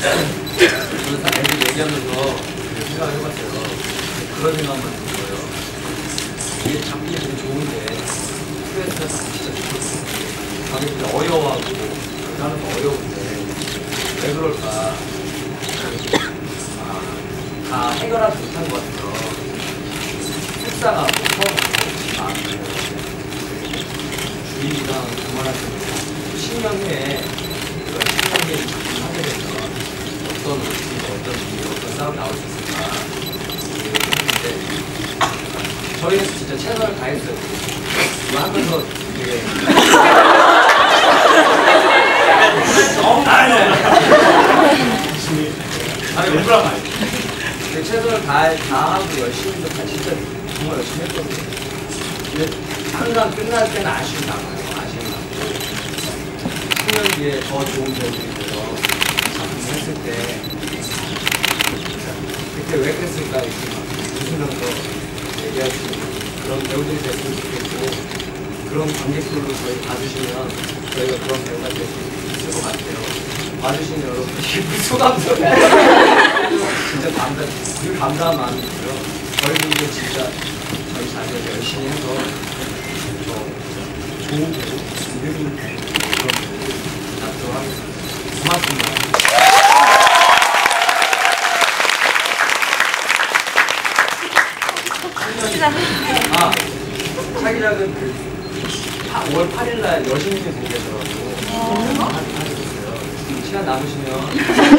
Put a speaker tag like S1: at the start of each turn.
S1: 저는 딱 애들 얘기하면서 생각을 해봤어요. 그런 생각만 든 거예요. 이게 참 이게 되게 좋은데 스트레스가 진짜 좋고 가족들이 어려워하고 나는 어려운데 왜 그럴까? 아, 다 해결하지 못한 것 같아서 속상하고 서운하고 아. 주인이랑 그만하시면 10년 후에 우리가 10년 후에 작품을 하게 되면 어떤 모습이 어떤 일이 어떤 싸움이 나올 수 있을까 했는데 저희는 진짜 최선을 다했어요 하면서 되게
S2: 아니
S1: 최선을 다, 다하고 열심히 다 진짜 정말 열심히 했거든요 근데 항상 끝날 때는 아쉬움 남아요 아쉬움 남고 10년 뒤에 더 좋은 배우들이 돼서 작품 했을 때 그때 왜 그랬을까 이렇게 막 웃으면서 있는 그런 배우들이 됐으면 좋겠고 그런 관객들로 저희 봐주시면 저희가 그런 배우가 될 수 있을 것 같아요. 봐주신 여러분 소감도 진짜 감사 그 감사한 마음이. 저희도 이제 진짜 저희 자녀 열심히 해서 더 좋은 배우, 그런 배우 낳도록 하겠습니다. 고맙습니다. 아, 차기작은 그 5월 8일 날 여신이 공개더라고. 하셨어요. 시간 남으시면